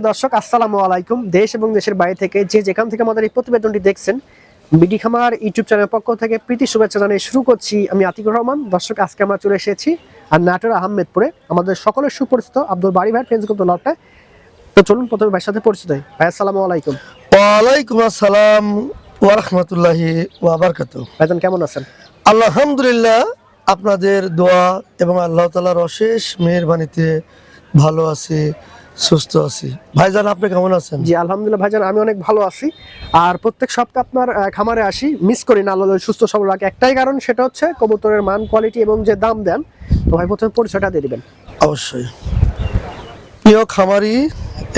সুপ্রিয় দর্শক আসসালামু আলাইকুম। দেশ এবং দেশের বাইরে থেকে যে যেখান থেকে আমাদের এই প্রতিবেদনটি দেখছেন বিডি খামার ইউটিউব চ্যানেলের পক্ষ থেকে প্রীতি শুভেচ্ছা জানিয়ে শুরু করছি আমি আতিকুর রহমান। দর্শক আজকে আমরা চলে এসেছি আর নাটোর আহমেদপুরে আমাদের সকলের সুপরিচিত আব্দুল বাড়ি ভাই ফ্রেন্ডস গ্রুপ লটটা তো চলুন প্রথমে ভাইয়ের সাথে পরিচিত হই। ভাই আসসালামু আলাইকুম। ওয়ালাইকুম আসসালাম ওয়ারহমতুল্লাহি ওয়াবারকাত ভাইজান কেমন আছেন? আলহামদুলিল্লাহ আপনাদের দোয়া এবং আল্লাহ তালার অশেষ মেহরবানিতে ভালো আছি। সুস্থ আছি। ভাইজান আপনি কেমন আছেন? জি আলহামদুলিল্লাহ ভাইজান আমি অনেক ভালো আছি। আর প্রত্যেক সপ্তাহে আপনার খামারে আসি মিস করি না আল্লাহ সুস্থ সবল রাখে। একটাই কারণ সেটা হচ্ছে কবুতরের মান কোয়ালিটি এবং যে দাম দেন তো ভাই প্রথমে পরিচয়টা দিয়ে দিবেন। অবশ্যই। প্রিয় খামারি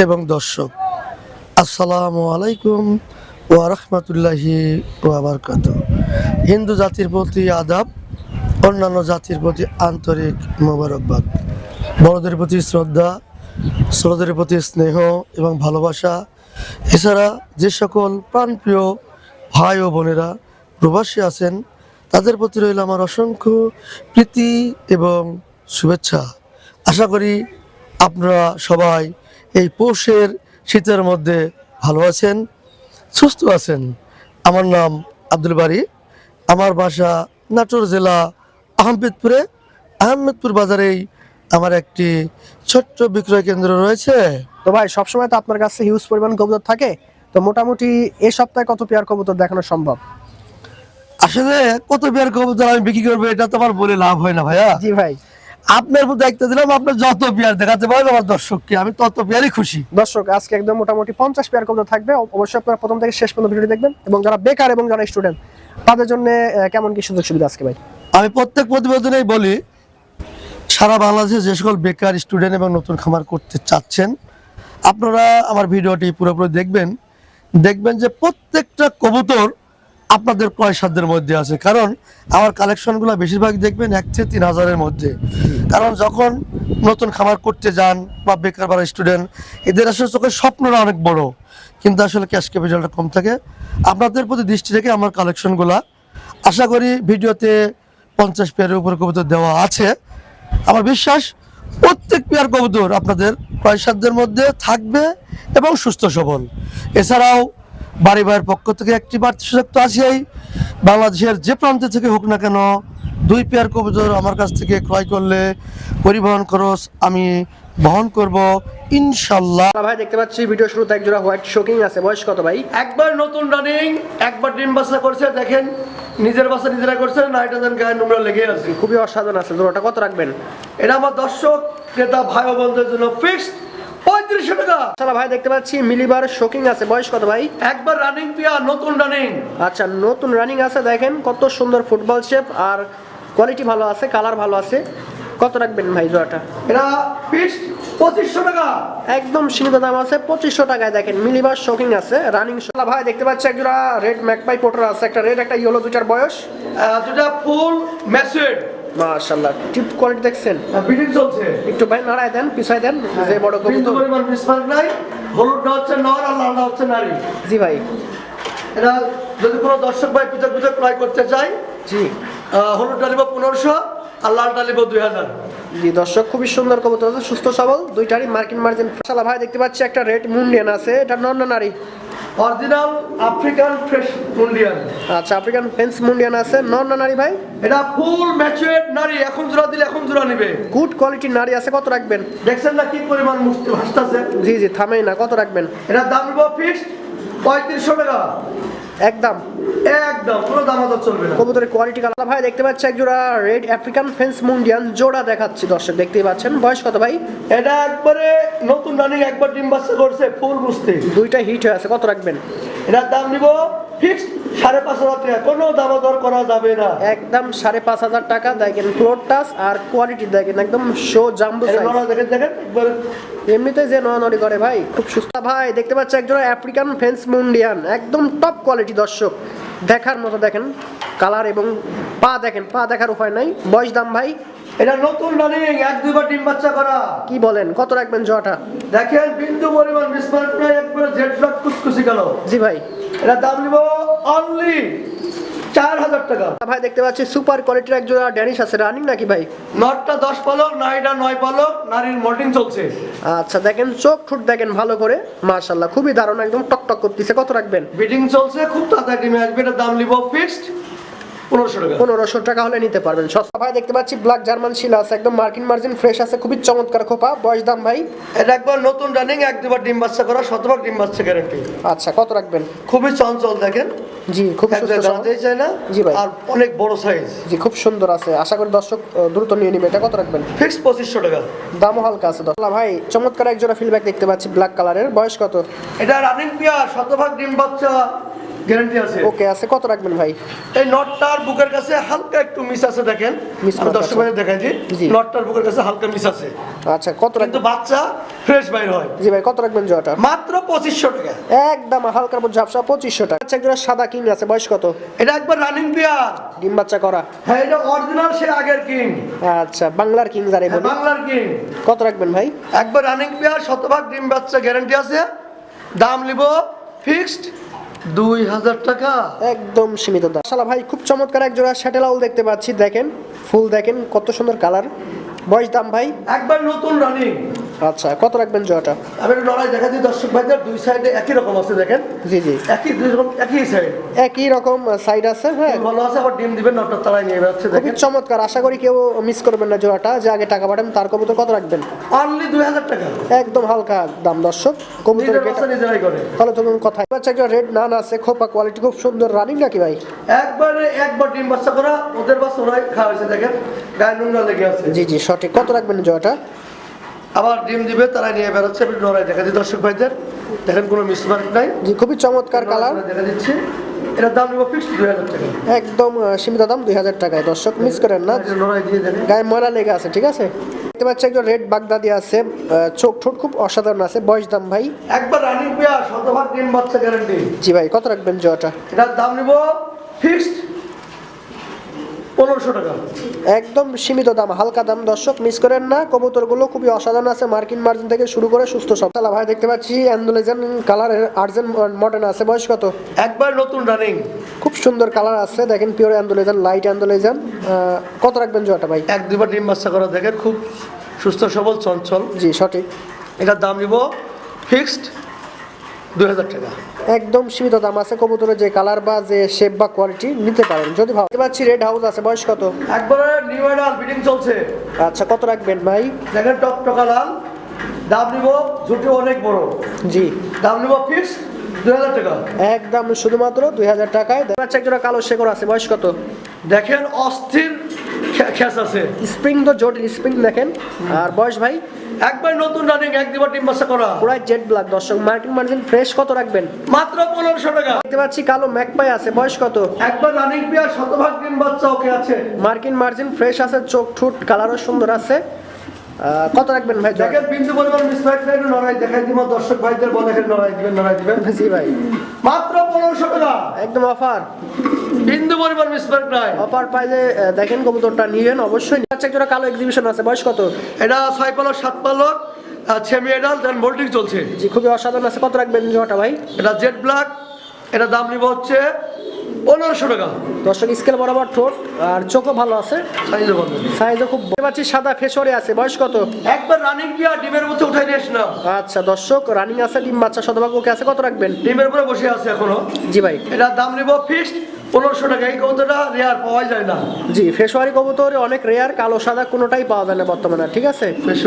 এবং দর্শক আসসালামু আলাইকুম ওয়ারহমতুল্লাহি ওয়াবারকাত হিন্দু জাতির প্রতি আদাব অন্যান্য জাতির প্রতি আন্তরিক মোবারকবাদ। বড়দের প্রতি শ্রদ্ধা ছোটদের প্রতি স্নেহ এবং ভালোবাসা। এছাড়া যে সকল প্রাণপ্রিয় ভাই ও বোনেরা প্রবাসী আছেন, তাদের প্রতি রইল আমার অসংখ্য প্রীতি এবং শুভেচ্ছা। আশা করি আপনারা সবাই এই পৌষের শীতের মধ্যে ভালো আছেন, সুস্থ আছেন। আমার নাম আব্দুল বাড়ি আমার বাসা নাটোর জেলা আহমেদপুরে। আহমেদপুর বাজারেই আমার একটি ছোট্ট বিক্রয় কেন্দ্র রয়েছে। তো ভাই সবসময় তো আপনার কাছে হিউজ পরিমাণ কবুতর থাকে। তো মোটামুটি এ সপ্তাহে কত পেয়ার কবুতর দেখানো সম্ভব? আসলে কত পেয়ার কবুতর আমি বিক্রি করব এটা তো আমার বলে লাভ হয় না ভাইয়া। জি ভাই। আপনার মধ্যে দায়িত্ব দিলাম আপনার যত পেয়ার দেখাতে পারেন আমার দর্শককে আমি তত পেয়ারই খুশি। দর্শক আজকে একদম মোটামুটি পঞ্চাশ পেয়ার কবুতর থাকবে। অবশ্যই আপনারা প্রথম থেকে শেষ পর্যন্ত ভিডিও দেখবেন এবং যারা বেকার এবং যারা স্টুডেন্ট তাদের জন্য কেমন কি সুযোগ সুবিধা আজকে ভাই? আমি প্রত্যেক প্রতিবেদনেই বলি সারা বাংলাদেশে যে সকল বেকার স্টুডেন্ট এবং নতুন খামার করতে চাচ্ছেন, আপনারা আমার ভিডিওটি পুরোপুরি দেখবেন। দেখবেন যে প্রত্যেকটা কবুতর আপনাদের ক্রয় সাধ্যের মধ্যে আছে। কারণ আমার কালেকশনগুলো বেশিরভাগ দেখবেন এক থেকে তিন হাজারের মধ্যে। কারণ যখন নতুন খামার করতে যান বা বেকার বা স্টুডেন্ট, এদের আসলে চোখের স্বপ্নটা অনেক বড়। কিন্তু আসলে ক্যাশ ক্যাপিটালটা কম থাকে। আপনাদের প্রতি দৃষ্টি রেখে আমার কালেকশনগুলা, আশা করি ভিডিওতে পঞ্চাশ পেয়ারের উপর কবুতর দেওয়া আছে। আমার বিশ্বাস প্রত্যেক পেয়ার কবুতর আপনাদের প্রায় সাধ্যের মধ্যে থাকবে এবং সুস্থ সবল। এছাড়াও বাড়ি ভাইয়ের পক্ষ থেকে একটি বাড়তি সুযোগ তো আছেই। বাংলাদেশের যে প্রান্তে থেকে হোক না কেন দুই পেয়ার কবুতর আমার কাছ থেকে ক্রয় করলে পরিবহন খরচ আমি বহন করব ইনশাল্লাহ। ভাই দেখতে পাচ্ছি ভিডিও শুরুতে একজোড়া হোয়াইট শোকিং আছে। বয়স কত ভাই? একবার নতুন রানিং একবার ডিম বাসা করছে দেখেন। নিজের বাসা নিজেরা করছেন নাইট্রোজেন গায়ে নোংরা লেগে আছে? খুবই অসাধারণ আছে জোড়াটা কত রাখবেন? এটা আমার দর্শক ক্রেতা ভাই ও বন্ধুদের জন্য ফিক্সড পঁয়ত্রিশশো টাকা। চালা ভাই দেখতে পাচ্ছি মিলিবার শোকিং আছে। বয়স কত ভাই? একবার রানিং পিয়া নতুন রানিং আচ্ছা নতুন রানিং আছে দেখেন কত সুন্দর ফুটবল শেপ আর কোয়ালিটি ভালো আছে কালার ভালো আছে। কত রাখবেন ভাই জোড়াটা? এটা ফিক্সড পঁচিশশো টাকা। একদম সীমিত দাম আছে পঁচিশশো টাকায় দেখেন মিলিবার শোকিং আছে রানিং শোলা ভাই দেখতে পাচ্ছি একজোড়া রেড ম্যাকপাই পোটার আছে একটা রেড একটা ইয়েলো দুটার বয়স। দুটা ফুল ম্যাসুয়েড মাশাআল্লাহ টিপ কোয়ালিটি দেখছেন? বিডিং চলছে। একটু ভাই নাড়ায় দেন পিছায় দেন যে বড় কবুতর। পরিমাণ মিসমার্ক নাই হলুদটা হচ্ছে নর আর লালটা হচ্ছে নারী। জি ভাই। এটা যদি কোনো দর্শক ভাই পৃথক পৃথক ক্রয় করতে চায় জি। হলুদটা নিব পনেরোশো আর দুই হাজার। জি দর্শক খুবই সুন্দর কবুতর আছে সুস্থ সবল দুইটারই মার্কিন মার্জিন। শালা ভাই দেখতে পাচ্ছি একটা রেড মুন্ডিয়ান আছে এটা নন নারী? অরিজিনাল আফ্রিকান ফ্রেশ মুন্ডিয়ান। আচ্ছা আফ্রিকান ফেন্স মুন্ডিয়ান আছে নন নারী ভাই? এটা ফুল ম্যাচুয়েট নারী এখন জোড়া দিলে এখন জোড়া নিবে। গুড কোয়ালিটির নারী আছে কত রাখবেন? দেখছেন না কি পরিমাণ মুক্তি ভাসতেছে? জি জি থামেই না কত রাখবেন? এটা দাম নিব ফিক্সড পঁয়ত্রিশশো টাকা। একদম। একদম কোনো দাম চলবে না। কবুতরের কোয়ালিটি কালার ভাই দেখতে পাচ্ছি এক রেড আফ্রিকান ফেন্স মুন্ডিয়ান জোড়া দেখাচ্ছি দর্শক দেখতেই পাচ্ছেন। বয়স কত ভাই? এটা একবারে নতুন রানিং একবার ডিম বাচ্চা করছে ফুল বুঝতে। দুইটা হিট হয়ে আছে কত রাখবেন? এটার দাম নিব ফিক্সড সাড়ে পাঁচ হাজার টাকা কোনো করা যাবে না। একদম সাড়ে পাঁচ হাজার টাকা দেখেন ফ্লোর টাচ আর কোয়ালিটি দেখেন একদম শো জাম্বু দেখেন দেখেন একবার। এমনিতে যে নড়ানড়ি করে ভাই খুব সুস্থ। ভাই দেখতে পাচ্ছি একজোড়া আফ্রিকান ফেন্স মুন্ডিয়ান একদম টপ কোয়ালিটি দর্শক। দেখার মতো দেখেন কালার এবং পা দেখেন পা দেখার উপায় নাই। বয়স দাম ভাই? এটা নতুন রানিং এক দুইবার ডিম বাচ্চা করা। কি বলেন কত রাখবেন জটা দেখেন বিন্দু পরিমাণ বিস্মার্ট প্রায় একবার জেড ব্লক কুচকুচি গেল জি ভাই। এটা দাম নিব অনলি চার হাজার টাকা ভাই দেখতে পাচ্ছি সুপার কোয়ালিটির এক জোড়া ড্যানিশ আছে রানিং নাকি ভাই? নটটা দশ পালক নারীটা নয় পালক নারীর মল্টিং চলছে। আচ্ছা দেখেন চোখ ঠোঁট দেখেন ভালো করে মার্শাল্লাহ খুবই দারুণ একদম টক টক করতেছে কত রাখবেন? বিডিং চলছে খুব তাড়াতাড়ি ম্যাচ বেটার দাম লিব ফিক্সড পনেরোশো টাকা। পনেরোশো টাকা হলে নিতে পারবেন। সস্তা ভাই দেখতে পাচ্ছি ব্ল্যাক জার্মান শিলা আছে একদম মার্কিন মার্জিন ফ্রেশ আছে খুবই চমৎকার খোপা। বয়স দাম ভাই? এটা একবার নতুন রানিং এক দুবার ডিম বাচ্চা করা শতভাগ ডিম বাচ্চা গ্যারান্টি আচ্ছা কত রাখবেন? খুবই চঞ্চল দেখেন। জি খুব চায় না জি ভাই। আর অনেক বড় সাইজ জি খুব সুন্দর আছে। আশা করি দর্শক দ্রুত নিয়ে নিবে। এটা কত রাখবেন? ফিক্সড পঁচিশশো টাকা। দামও হালকা আছে দশ ভাই চমৎকার এক জোড়া ফিলব্যাক দেখতে পাচ্ছি ব্ল্যাক কালারের বয়স কত? এটা রানিং পিয়ার শতভাগ ডিম বাচ্চা। গ্যারান্টি আছে। ওকে আছে কত রাখবেন ভাই? এই নটটার বুকের কাছে হালকা একটু মিস আছে দেখেন। mark দর্শক দেখাই দিই। জি। নটটার বুকের কাছে হালকা মিস আছে। আচ্ছা কত কিন্তু বাচ্চা ফ্রেশ বাইর হয়। জি ভাই কত রাখবেন জোড়াটা মাত্র পঁচিশশো টাকা। একদম হালকার মধ্যে ঝাপসা পঁচিশশো টাকা। আচ্ছা এক সাদা কিং আছে বয়স কত? এটা একবার রানিং পিয়ার ডিম বাচ্চা করা। হ্যাঁ এটা অরিজিনাল সে আগের কিং। আচ্ছা বাংলার কিং যারে বলি বাংলার কিং। কত রাখবেন ভাই? একবার রানিং পেয়ার শতভাগ ডিম বাচ্চা গ্যারান্টি আছে। দাম নিব ফিক্সড দুই হাজার টাকা। একদম সীমিত দাম। শালা ভাই খুব চমৎকার এক জোড়া স্যাটেলাউল দেখতে পাচ্ছি। দেখেন ফুল দেখেন কত সুন্দর কালার বয়স দাম ভাই? একবার নতুন রানিং আচ্ছা কত রাখবেন জোড়াটা আমি একটু লড়াই দেখা দিই দর্শক ভাইদের দুই সাইডে একই রকম আছে দেখেন। জি জি। একই দুই রকম একই সাইড একই রকম সাইড আছে হ্যাঁ। ভালো আছে আবার ডিম দিবেন নটটা তারাই নিয়ে যাচ্ছে দেখেন। চমৎকার আশা করি কেউ মিস করবেন না জোড়াটা যে আগে টাকা পাঠান তার কবুতর কত রাখবেন? অনলি দুই হাজার টাকা। একদম হালকা দাম দর্শক। কবুতর নিজের বাচ্চা নিজেরাই করে। তাহলে তখন কথা আচ্ছা একটা রেড নান আছে খোপা কোয়ালিটি খুব সুন্দর রানিং নাকি ভাই? একবারে একবার ডিম বাচ্চা করা ওদের বাচ্চা ওরাই খাওয়া হয়েছে দেখেন। গায়ে নোংরা লেগে আছে। জি জি সঠিক। কত রাখবেন জোড়াটা আবার ডিম দিবে তারা নিয়ে বেরোচ্ছে আমি লড়াই দেখা দিই দর্শক ভাইদের দেখেন কোনো মিসমার্ক নাই। জি খুবই চমৎকার কালার। দেখা দিচ্ছি। এটার দাম নেব ফিক্সড দুই হাজার টাকা। একদম সীমিত দাম দুই হাজার টাকায়। দর্শক মিস করেন না। দিয়ে গায়ে ময়লা লেগে আছে ঠিক আছে? দেখতে পাচ্ছি একজন রেড বাগদাদি আছে চোখ ঠোঁট খুব অসাধারণ আছে বয়স দাম ভাই? একবার রানিং পেয়ার শতভাগ ডিম বাচ্চা গ্যারান্টি জি ভাই কত রাখবেন জোড়াটা এটার দাম নেব ফিক্সড পনেরোশো টাকা। একদম সীমিত দাম হালকা দাম। দর্শক মিস করেন না। কবুতরগুলো খুবই অসাধারণ আছে। মার্কিন মার্জিন থেকে শুরু করে সুস্থ সব। তালা ভাই দেখতে পাচ্ছি অ্যান্ডোলেজেন কালারের আর্জেন মডার্ন আছে। বয়স কত? একবার নতুন রানিং খুব সুন্দর কালার আছে। দেখেন পিওর অ্যান্ডোলেজেন লাইট অ্যান্ডোলেজেন কত রাখবেন জোড়াটা ভাই? এক দুবার ডিম বাচ্চা করা দেখেন। খুব সুস্থ সবল চঞ্চল। জি সঠিক। এটার দাম নিব ফিক্সড দুই হাজার টাকা। একদম সীমিত দাম আছে। কবুতরের যে কালার বা যে শেপ বা কোয়ালিটি নিতে পারেন। যদি ভাবতে পারছি রেড হাউস আছে। বয়স কত? একবারে নিউ আইডাল বিডিং চলছে। আচ্ছা কত রাখবেন ভাই? দেখেন টক টকা লাল দাম নিব ঝুটি অনেক বড়। জি। দাম নিব টাকা। একদম শুধুমাত্র দুই হাজার টাকায়। পাচ্ছি একজোড়া কালো শেকর আছে। বয়স কত? দেখেন অস্থির খে- খেস আছে। স্প্রিং তো জটিল স্প্রিং দেখেন। আর বয়স ভাই? একবার নতুন রানিং এক দুবার ডিম বাচ্চা করা। পুরাই জেড ব্ল্যাক দর্শক মার্কিন মার্জিন ফ্রেশ কত রাখবেন? মাত্র পনেরোশো টাকা। দেখতে পাচ্ছি কালো ম্যাকপাই আছে বয়স কত? একবার রানিং পেয়ার শতভাগ ডিম বাচ্চা ওকে আছে। মার্কিন মার্জিন ফ্রেশ আছে চোখ ঠুট কালারও সুন্দর আছে। কত রাখবেন ভাই? দেখেন বিন্দু পরিমাণ মিসমাইট নাই লড়াই দেখাই দিব। দর্শক ভাইদের বলে দেখেন লড়াই দিবেন লড়াই দিবেন। জি ভাই। মাত্র পনেরোশো টাকা। একদম অফার বিন্দু পরিমাণ মিসমাইট নাই অফার পাইলে দেখেন কবুতরটা নিবেন অবশ্যই। আচ্ছা একটা কালো এক্সিবিশন আছে বয়স কত? এটা ছয় পালক সাত পালক সেমি এডাল দেন বোল্টিং চলছে। জি খুবই অসাধারণ আছে। কত রাখবেন জোড়াটা ভাই? এটা জেড ব্ল্যাক এটা দাম নিব হচ্ছে পনেরোশো টাকা। দর্শক স্কেল বরাবর ঠোঁট আর চোখও ভালো আছে। সাইজে বলবেন সাইজও খুব পাচ্ছি সাদা ফেসরে আছে বয়স কত? একবার রানিং পিয়া ডিমের মধ্যে উঠাই নিয়ে আসলাম আচ্ছা দর্শক রানিং আছে ডিম বাচ্চা শতভাগ ওকে আছে কত রাখবেন? ডিমের উপরে বসে আছে এখনও। জি ভাই। এটার দাম নিব ফিক্সড পনেরোশো টাকা এই কবুতরটা রেয়ার পাওয়া যায় না। জি ফেসওয়ারি কবুতর অনেক রেয়ার কালো সাদা কোনোটাই পাওয়া যায় না বর্তমানে ঠিক আছে? বেশি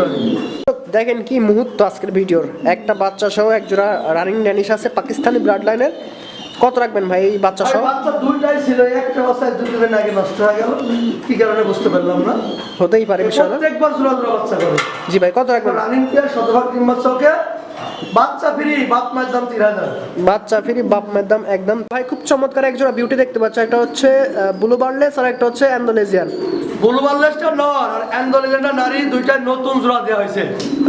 দেখেন কি মুহূর্ত আজকের ভিডিওর। একটা বাচ্চা সহ এক জোড়া রানিং ড্যানিশ আছে পাকিস্তানি ব্লাড লাইনের কত রাখবেন ভাই এই বাচ্চা সহ? বাচ্চা দুইটাই ছিল একটা বাচ্চা দুই দিন আগে নষ্ট হয়ে গেল। কি কারণে বুঝতে পারলাম না। হতেই পারে বিষয় না প্রত্যেকবার জোড়া জোড়া বাচ্চা করে। জি ভাই কত রাখবেন? রানিং পিয়ার শতভাগ ডিম বাচ্চা ওকে বাচ্চা ফ্রি বাপ মায়ের দাম তিন হাজার। বাচ্চা ফ্রি বাপ মায়ের দাম একদম। ভাই খুব চমৎকার এক বিউটি দেখতে পাচ্ছ। একটা হচ্ছে ব্লু বার্লেস আর একটা হচ্ছে অ্যান্ডোলেজিয়ান বুলু নর আর নারী দুইটা নতুন জোড়া দেওয়া হয়েছে।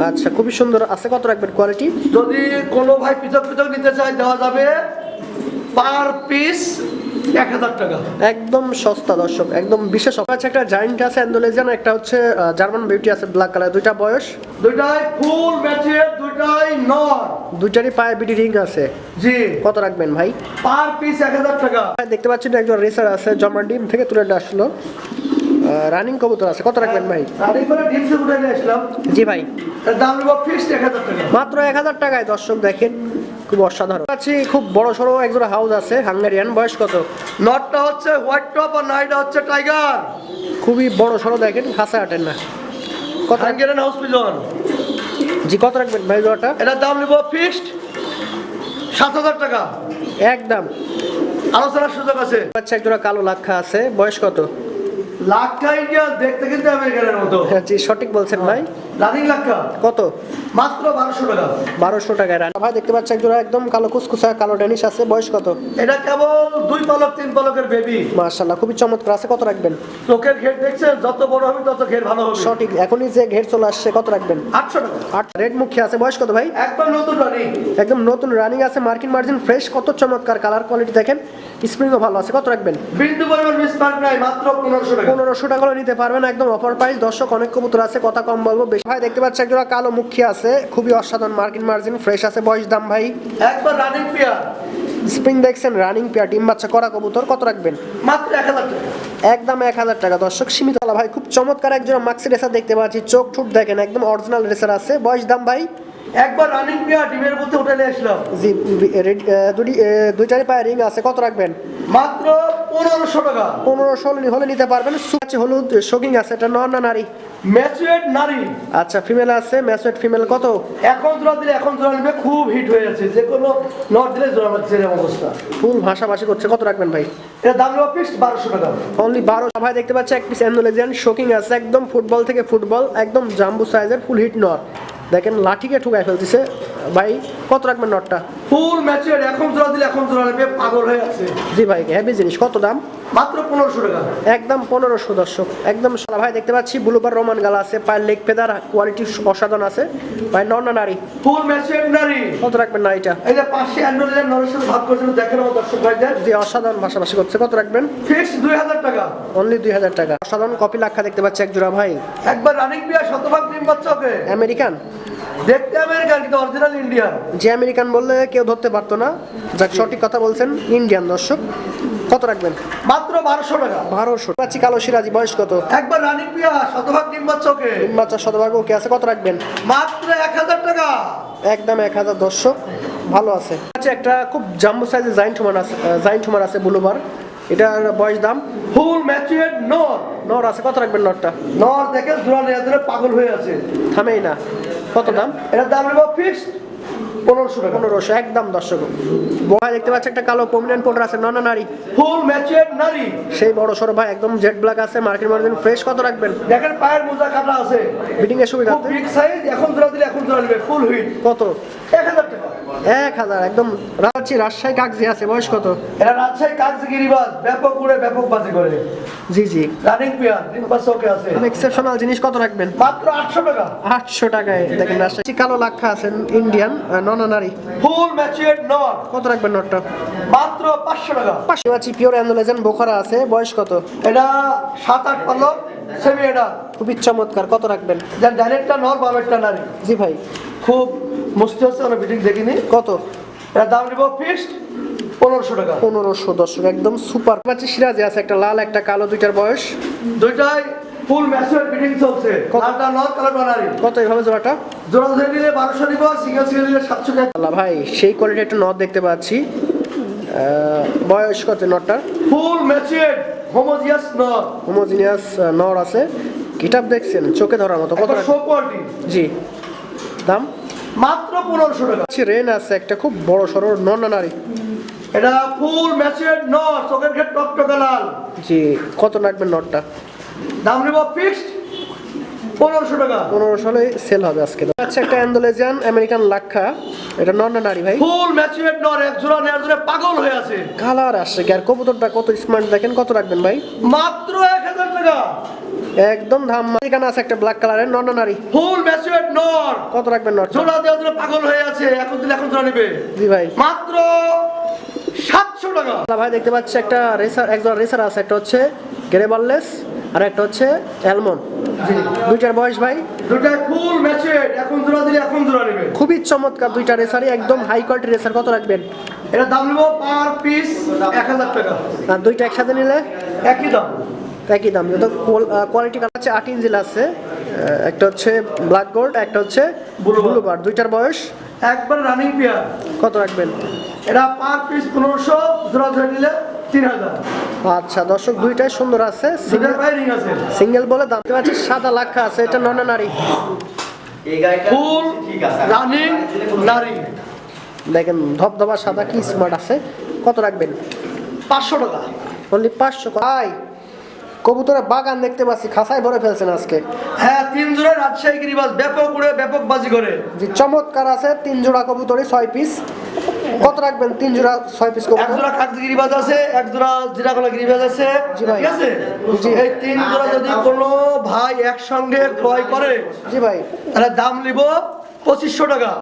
আচ্ছা খুবই সুন্দর। আছে কত রাখবেন? কোয়ালিটি যদি কোনো ভাই পৃথক পৃথক নিতে চাই দেওয়া যাবে। পার পিস এক হাজার টাকা। একদম সস্তা দর্শক একদম বিশেষ আছে একটা জায়েন্ট আছে অ্যান্ডোলেজিয়ান একটা হচ্ছে জার্মান বিউটি আছে ব্ল্যাক কালার দুইটা বয়স। দুইটাই ফুল ম্যাচের দুইটাই নর। দুইটারই পায়ে বিডি রিং আছে। জি। কত রাখবেন ভাই? পার পিস এক হাজার টাকা। দেখতে পাচ্ছেন একজন রেসার আছে জমা ডিম থেকে তুলে আসলো। রানিং কবুতর আছে কত রাখবেন ভাই? জি ভাই। দাম ফিক্সড এক হাজার টাকা। মাত্র এক হাজার টাকায় দর্শক দেখেন। খুব অসাধারণ। পাচ্ছি খুব বড় সড়ো একজোড়া হাউস আছে হাঙ্গারিয়ান বয়স কত? নটটা হচ্ছে হোয়াইট টপ আর নাইটটা হচ্ছে টাইগার খুবই বড় সড়ো দেখেন খাসা আটেন না। কত? হাঙ্গেরিয়ান হাউস পিজন জি কত রাখবেন ভাই জোড়াটা? এটার দাম নেব ফিক্সড সাত হাজার টাকা। একদম। আলোচনার সুযোগ আছে। বাচ্চা একজোড়া কালো লাক্ষা আছে বয়স কত? লাখটা দেখতে কিন্তু আমেরিকানের মতো। জি সঠিক বলছেন ভাই। রানিং লাখটা কত? মাত্র বারোশো টাকা। বারোশো টাকায় রান। ভাই দেখতে পাচ্ছি একজোড়া একদম কালো কুসকুসা কালো ড্যানিশ আছে। বয়স কত? এটা কেবল দুই পালক তিন পালকের বেবি মার্শাল্লাহ খুবই চমৎকার আছে। কত রাখবেন? চোখের ঘের দেখছেন যত বড় হবে তত ঘের ভালো হবে। সঠিক এখনই যে ঘের চলে আসছে কত রাখবেন? আটশো টাকা। আট রেড মুখী আছে। বয়স কত ভাই? একদম নতুন রানিং একদম নতুন রানিং আছে। মার্কিন মার্জিন ফ্রেশ কত চমৎকার। কালার কোয়ালিটি দেখেন। স্প্রিংও ভালো আছে কত রাখবেন? বিন্দু পরিমাণ মিসমার্ক নাই মাত্র পনেরোশো টাকা। পনেরোশো টাকা করে নিতে পারবেন একদম অফার প্রাইস দর্শক অনেক কবুতর আছে কথা কম বলব। বেশি ভাই দেখতে পাচ্ছি একজোড়া কালো মুখী আছে খুবই অসাধারণ মার্কিন মার্জিন ফ্রেশ আছে বয়স দাম ভাই। একবার রানিং পেয়ার স্প্রিং দেখছেন রানিং পেয়ার ডিম বাচ্চা করা কবুতর কত রাখবেন? মাত্র এক হাজার টাকা। একদম এক হাজার টাকা। দর্শক সীমিত ভাই খুব চমৎকার একজোড়া মাক্সি রেসার দেখতে পাচ্ছি চোখ ঠুট দেখেন একদম অরিজিনাল রেসার আছে। বয়স দাম ভাই একবার রানিং পেয়ার ডিমের মধ্যে উঠে আসলাম। জি দুটি আহ, দুইটারই পায়ে রিং আছে কত রাখবেন? মাত্র পনেরোশো টাকা। পনেরো ষোলো হলে নিতে পারবেন। আছে হলুদ শোকিং আছে এটা নর না নারী? ম্যাচুয়েট নারী। আচ্ছা ফিমেল আছে ম্যাসওয়েট ফিমেল কত? এখন জোড়া দিলে এখন জোড়া নিবে খুব হিট হয়ে যাচ্ছে। যে কোনো নট দিলে জোড়া এরকম অবস্থা। ফুল ভাষাভাষি করছে কত রাখবেন ভাই? এটা দাম বারোশো টাকা। অনলি বারো ভাই দেখতে পাচ্ছি এক পিস অ্যান্ডোলেজিয়ান শোকিং আছে একদম ফুটবল থেকে ফুটবল একদম জাম্বু সাইজের ফুল হিট নর। দেখেন লাঠিকে ঠুকায় ফেলতেছে। ভাই কত রাখবেন নটটা? ফুল ম্যাচুয়েট এখন জোড়া দিলে এখন জোড়া নেবে পাগল হয়ে আছে। জি ভাই হেভি জিনিস কত দাম? মাত্র পনেরোশো টাকা। একদম পনেরোশো দর্শক একদম সাদা ভাই দেখতে পাচ্ছি ব্লুবার রোমান গালা আছে পায়ের লেগ ফেদার কোয়ালিটি অসাধারণ আছে। ভাই নর না নারী? ফুল ম্যাচুয়েট নারী। কত রাখবেন নারীটা? এই যে পাশে অ্যান্ড্রয়েড নরের সাথে ভাব করছিল দেখেন আমার দর্শক ভাইদের। জি অসাধারণ ভাষাভাষি করছে কত রাখবেন? ফিক্সড দুই হাজার টাকা। অনলি দুই হাজার টাকা। অসাধারণ কপি লাক্ষা দেখতে পাচ্ছি এক জোড়া ভাই। একবার রানিং বিয়া শতভাগ ডিম বাচ্চা ওকে। আমেরিকান দেখতে আমেরিকান কিন্তু অরিজিনাল ইন্ডিয়ান যে আমেরিকান বললে কেউ ধরতে পারতো না। যাক সঠিক কথা বলছেন ইন্ডিয়ান দর্শক। কত রাখবেন? মাত্র বারোশো টাকা। বারোশো। পাচ্ছি কালো সিরাজি বয়স কত? একবার রানিং বিয়া শতভাগ ডিম বাচ্চা ওকে বাচ্চা শতভাগ ওকে আছে কত রাখবেন? মাত্র এক হাজার টাকা। একদম এক হাজার দর্শক ভালো আছে। আচ্ছা একটা খুব জাম্বো সাইজের জাইন্ট আছে জাইন্ট হুমার আছে ব্লুবার এটার বয়স দাম? ফুল ম্যাচুয়েট নর। নর আছে কত রাখবেন নরটা? নর দেখে জোড়া নেওয়া ধরে পাগল হয়ে আছে। থামেই না। কত দাম? এটার দাম নেব ফিক্সড পনেরোশো টাকা। পনেরোশো একদম দর্শক। বহায় দেখতে পাচ্ছি একটা কালো পমিনেন্ট পোটার আছে নর না নারী? ফুল ম্যাচুয়েট নারী। সেই বড় সড়ো ভাই একদম জেড ব্ল্যাক আছে মার্কেট মার্জিন ফ্রেশ কত রাখবেন? দেখেন পায়ের মোজা কাটা আছে। বিটিং এর সুবিধা বিগ সাইজ এখন জোড়া দিলে এখন জোড়া নেবে ফুল হুইট কত? এক হাজার টাকা। এক হাজার একদম রাজশাহী কাগজি আছে বয়স কত? এরা রাজশাহী কাজগিরিবাজ ব্যাপক উড়ে ব্যাপক বাজি করে। জি জি। রানিং পিয়ার ডিম ওকে আছে। এক্সেপশনাল জিনিস কত রাখবেন? মাত্র আটশো টাকা। আটশো টাকায় দেখেন রাজশাহী। কালো লাক্ষা আছেন ইন্ডিয়ান ফুল ম্যাচুয়েট নর। কত রাখবেন নটটা? মাত্র পাঁচশো টাকা। পাশে আছি পিওর অ্যান্ডোলেজেন বোখারা আছে বয়স কত? এটা সাত আট পাল্লো সেমি এটা খুবই চমৎকার কত রাখবেন? যার ডাইরেক্টটা নর বামেরটা নারী। জি ভাই। খুব মুস্তি হচ্ছে আমরা বিটিং দেখিনি। কত? এটা দাম নিব ফিক্সড পনেরোশো টাকা। পনেরোশো দর্শক একদম সুপার পাচ্ছি সিরাজে আছে একটা লাল একটা কালো দুইটার বয়স। দুইটাই ফুল ম্যাচুয়েট বিটিং চলছে? লালটা নর কালারটা নারী কত এইভাবে জোড়াটা? জোড়া ধরে নিলে বারোশো নিব সিঙ্গেল সিঙ্গেল নিলে সাতশো টাকা। ভাই সেই কোয়ালিটি একটা নট দেখতে পাচ্ছি। বয়স কত নটটার ফুল ম্যাচুয়েট হোমোজিয়াস নর হোমোজিনিয়াস নর আছে। কিতাব দেখছেন চোখে ধরার মতো। কত শো কোয়ালিটি জি। দাম? মাত্র পনেরোশো টাকা। রেন আছে একটা খুব বড় সড়ো এটা ফুল ম্যাচুয়েট নর চোখের ঘের টকটকে লাল। জি কত রাখবেন নটটা দাম নিব ফিক্সড পনেরোশো টাকা। সালে সেল হবে আজকে। আচ্ছা একটা অ্যান্ডোলেজিয়ান আমেরিকান লাক্ষা। এটা নন না নারী ভাই? ফুল নর এক জোড়া জন্য পাগল হয়ে আছে। কালার আসছে আর কবুতরটা কত স্মার্ট দেখেন? কত রাখবেন ভাই? মাত্র এক হাজার টাকা। একদম ধাম এখানে আছে একটা ব্ল্যাক কালারের নন না নারী? ফুল ম্যাচুয়েট নর। কত রাখবেন নর? জোড়া দেওয়ার জন্য পাগল হয়ে আছে এখন দিলে এখন জোড়া নেবে। জি ভাই। মাত্র সাতশো টাকা। ভাই দেখতে পাচ্ছি একটা রেসার একজন রেসার আছে একটা হচ্ছে গ্রেবারলেস আর একটা হচ্ছে অ্যালমন্ড দুইটার বয়স ভাই? দুটা ফুল ম্যাচুরেট এখন জোড়া দিলে এখন জোড়া নেবে। খুবই চমৎকার দুইটা রেসারই একদম হাই কোয়ালিটি রেসার কত রাখবেন? এটা দাম নেব পার পিস এক হাজার টাকা। আর দুইটা একসাথে নিলে? একই দাম। একই দাম। যত কোয়ালিটি কালার আছে আট ইঞ্জিল আছে একটা হচ্ছে ব্ল্যাক গোল্ড একটা হচ্ছে ব্লু বার দুইটার বয়স? একবার রানিং পেয়ার কত রাখবেন? এটা পার পিস পনেরোশো জোড়া ধরে নিলে তিন হাজার আচ্ছা দর্শক দুইটাই সুন্দর আছে। সিঙ্গেল বলে দাম। পাচ্ছি সাদা লাখা আছে এটা নন নারী। ফুল রানিং নারী। দেখেন ধবধবা সাদা কি স্মার্ট আছে। কত রাখবেন? পাঁচশো টাকা। অনলি পাঁচশো ভাই কবুতরের বাগান দেখতে পাচ্ছি খাসায় ভরে ফেলছেন আজকে। হ্যাঁ তিন জোড়া রাজশাহী গিরিবাজ ব্যাপক উড়ে ব্যাপক বাজি করে। যে চমৎকার আছে তিন জোড়া কবুতরে ছয় পিস কত রাখবেন তিন জোড়া ছয় পিস কবুতর? এক জোড়া কাকদি গিরিবাজ আছে এক জোড়া জিরাকলা গিরিবাজ আছে। জি ভাই। ঠিক আছে? জি। এই তিন জোড়া যদি কোনো ভাই একসঙ্গে ক্রয় করে জি ভাই। তাহলে দাম নিব পঁচিশশো টাকা।